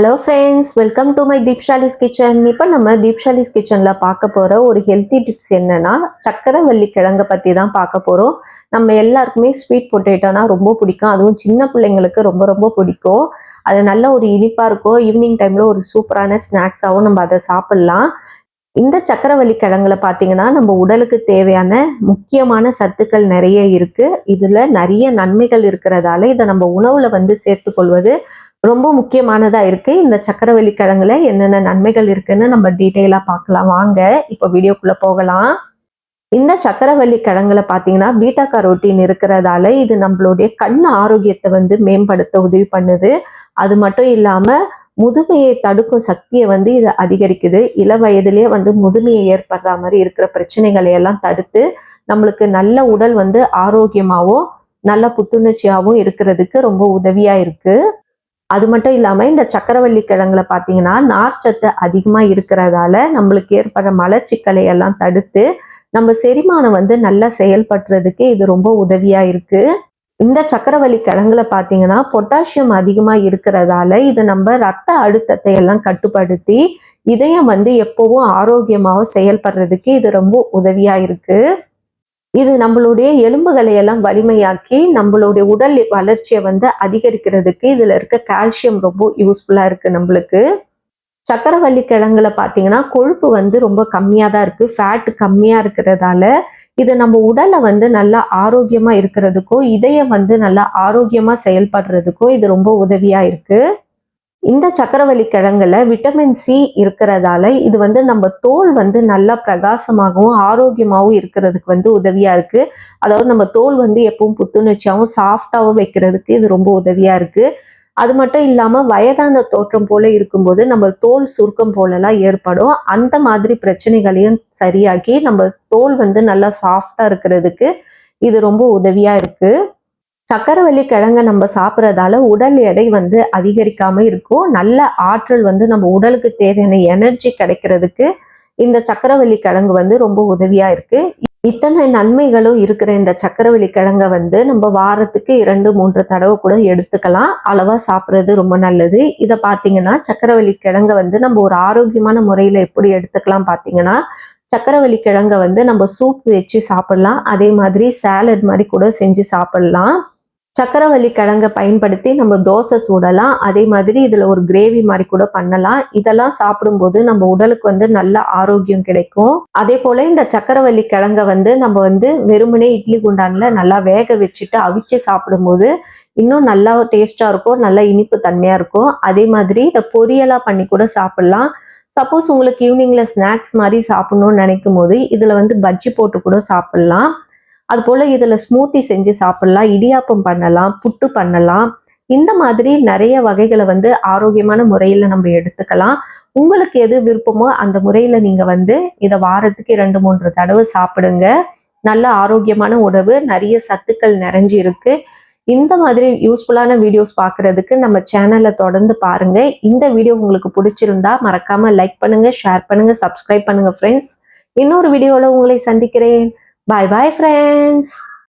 Hello friends welcome to my Deepshali's kitchen இப்போ நம்ம தீப்ஷாலிஸ் கிச்சனில் பார்க்க போகிற ஒரு ஹெல்த்தி டிப்ஸ் என்னன்னா சக்கரவள்ளி கிழங்கை பற்றி தான் பார்க்க போகிறோம் நம்ம எல்லாருக்குமே ஸ்வீட் பொட்டேட்டோனா ரொம்ப பிடிக்கும். அதுவும் சின்ன பிள்ளைங்களுக்கு ரொம்ப ரொம்ப பிடிக்கும். அது நல்ல ஒரு இனிப்பாக இருக்கும். ஈவினிங் டைமில் ஒரு சூப்பரான ஸ்நாக்ஸாகவும் நம்ம அதை சாப்பிட்லாம். இந்த சக்கரவள்ளி கிழங்குல பார்த்தீங்கன்னா நம்ம உடலுக்கு தேவையான முக்கியமான சத்துக்கள் நிறைய இருக்கு. இதுல நிறைய நன்மைகள் இருக்கிறதால இதை நம்ம உணவுல வந்து சேர்த்துக்கொள்வது ரொம்ப முக்கியமானதாக இருக்குது இந்த சக்கரவள்ளி கிழங்குல என்னென்ன நன்மைகள் இருக்குன்னு நம்ம டீட்டெயிலாக பார்க்கலாம். வாங்க இப்போ வீடியோக்குள்ளே போகலாம். இந்த சக்கரவள்ளி கிழங்குல பார்த்தீங்கன்னா பீட்டா கரோட்டின் இருக்கிறதால இது நம்மளுடைய கண் ஆரோக்கியத்தை வந்து மேம்படுத்த உதவி பண்ணுது. அது மட்டும் இல்லாமல் முதுமையை தடுக்கும் சக்தியை வந்து இது அதிகரிக்குது. இள வயதிலே வந்து முதுமையை ஏற்படுற மாதிரி இருக்கிற பிரச்சனைகளை எல்லாம் தடுத்து நம்மளுக்கு நல்ல உடல் வந்து ஆரோக்கியமாகவும் நல்ல புத்துணர்ச்சியாகவும் இருக்கிறதுக்கு ரொம்ப உதவியாக இருக்குது அது மட்டும் இல்லாமல் இந்த சக்கரவள்ளி கிழங்குல பார்த்தீங்கன்னா நார்ச்சத்து அதிகமாக இருக்கிறதால நம்மளுக்கு ஏற்படுற மலச்சிக்கலை எல்லாம் தடுத்து நம்ம செரிமானம் வந்து நல்லா செயல்படுறதுக்கு இது ரொம்ப உதவியாக இருக்கு. இந்த சக்கரவள்ளி கிழங்குல பார்த்தீங்கன்னா பொட்டாசியம் அதிகமாக இருக்கிறதால இது நம்ம ரத்த அழுத்தத்தை எல்லாம் கட்டுப்படுத்தி இதயம் வந்து எப்போவும் ஆரோக்கியமாகவும் செயல்படுறதுக்கு இது ரொம்ப உதவியாக இருக்குது இது நம்மளுடைய எலும்புகளை எல்லாம் வலிமையாக்கி நம்மளுடைய உடல் வளர்ச்சியை வந்து அதிகரிக்கிறதுக்கு இதுல இருக்க கால்சியம் ரொம்ப யூஸ்ஃபுல்லா இருக்கு நம்மளுக்கு. சக்கரவள்ளி கிழங்குல பார்த்தீங்கன்னா கொழுப்பு வந்து ரொம்ப கம்மியாக தான் இருக்கு. ஃபேட் கம்மியாக இருக்கிறதால இது நம்ம உடலை வந்து நல்லா ஆரோக்கியமா இருக்கிறதுக்கும் இதயம் வந்து நல்லா ஆரோக்கியமா செயல்படுறதுக்கும் இது ரொம்ப உதவியா இருக்கு. இந்த சக்கரவள்ளி கிழங்குல விட்டமின் சி இருக்கிறதால இது வந்து நம்ம தோல் வந்து நல்லா பிரகாசமாகவும் ஆரோக்கியமாகவும் இருக்கிறதுக்கு வந்து உதவியா இருக்கு. அதாவது நம்ம தோல் வந்து எப்பவும் புத்துணர்ச்சியாகவும் சாஃப்டாகவும் வைக்கிறதுக்கு இது ரொம்ப உதவியா இருக்கு. அது மட்டும் இல்லாம வயதான தோற்றம் போல இருக்கும்போது நம்ம தோல் சுருக்கம் போலலாம் ஏற்படும். அந்த மாதிரி பிரச்சனைகளையும் சரியாக்கி நம்ம தோல் வந்து நல்லா சாஃப்டா இருக்கிறதுக்கு இது ரொம்ப உதவியா இருக்கு. சக்கரவள்ளி கிழங்க நம்ம சாப்பிட்றதால உடல் எடை வந்து அதிகரிக்காம இருக்கும். நல்ல ஆற்றல் வந்து நம்ம உடலுக்கு தேவையான எனர்ஜி கிடைக்கிறதுக்கு இந்த சக்கரவள்ளி கிழங்கு வந்து ரொம்ப உதவியா இருக்கு. இத்தனை நன்மைகளும் இருக்கிற இந்த சக்கரவள்ளி கிழங்க வந்து நம்ம வாரத்துக்கு இரண்டு மூன்று தடவை கூட எடுத்துக்கலாம். அளவா சாப்பிட்றது ரொம்ப நல்லது. இதை பார்த்தீங்கன்னா சக்கரவள்ளி கிழங்க வந்து நம்ம ஒரு ஆரோக்கியமான முறையில எப்படி எடுத்துக்கலாம் பார்த்தீங்கன்னா சக்கரவள்ளி கிழங்க வந்து நம்ம சூப் வச்சு சாப்பிடலாம். அதே மாதிரி சாலட் மாதிரி கூட செஞ்சு சாப்பிடலாம். சக்கரவள்ளி கிழங்க பயன்படுத்தி நம்ம தோசை சுடலாம். அதே மாதிரி இதுல ஒரு கிரேவி மாதிரி கூட பண்ணலாம். இதெல்லாம் சாப்பிடும்போது நம்ம உடலுக்கு வந்து நல்ல ஆரோக்கியம் கிடைக்கும். அதே போல இந்த சக்கரவள்ளி கிழங்க வந்து நம்ம வந்து வெறுமனே இட்லி குண்டான்ல நல்லா வேக வச்சுட்டு அவிச்சு சாப்பிடும்போது இன்னும் நல்லா டேஸ்டா இருக்கும். நல்லா இனிப்பு தன்மையா இருக்கும். அதே மாதிரி இதை பொரியலா பண்ணி கூட சாப்பிடலாம். சப்போஸ் உங்களுக்கு ஈவினிங்ல ஸ்நாக்ஸ் மாதிரி சாப்பிடணும்னு நினைக்கும் போது இதுல வந்து பஜ்ஜி போட்டு கூட சாப்பிடலாம். அது போல் இதில் ஸ்மூத்தி செஞ்சு சாப்பிடலாம் இடியாப்பம் பண்ணலாம் புட்டு பண்ணலாம். இந்த மாதிரி நிறைய வகைகளை வந்து ஆரோக்கியமான முறையில் நம்ம எடுத்துக்கலாம். உங்களுக்கு எது விருப்பமோ அந்த முறையில் நீங்கள் வந்து இதை வாரத்துக்கு இரண்டு மூன்று தடவை சாப்பிடுங்க. நல்ல ஆரோக்கியமான உணவு நிறைய சத்துக்கள் நிறைஞ்சு இருக்கு. இந்த மாதிரி யூஸ்ஃபுல்லான வீடியோஸ் பார்க்கறதுக்கு நம்ம சேனலை தொடர்ந்து பாருங்க. இந்த வீடியோ உங்களுக்கு பிடிச்சிருந்தா மறக்காம லைக் பண்ணுங்க ஷேர் பண்ணுங்க சப்ஸ்கிரைப் பண்ணுங்க ஃப்ரெண்ட்ஸ் இன்னொரு வீடியோவில் உங்களை சந்திக்கிறேன். Bye bye, friends.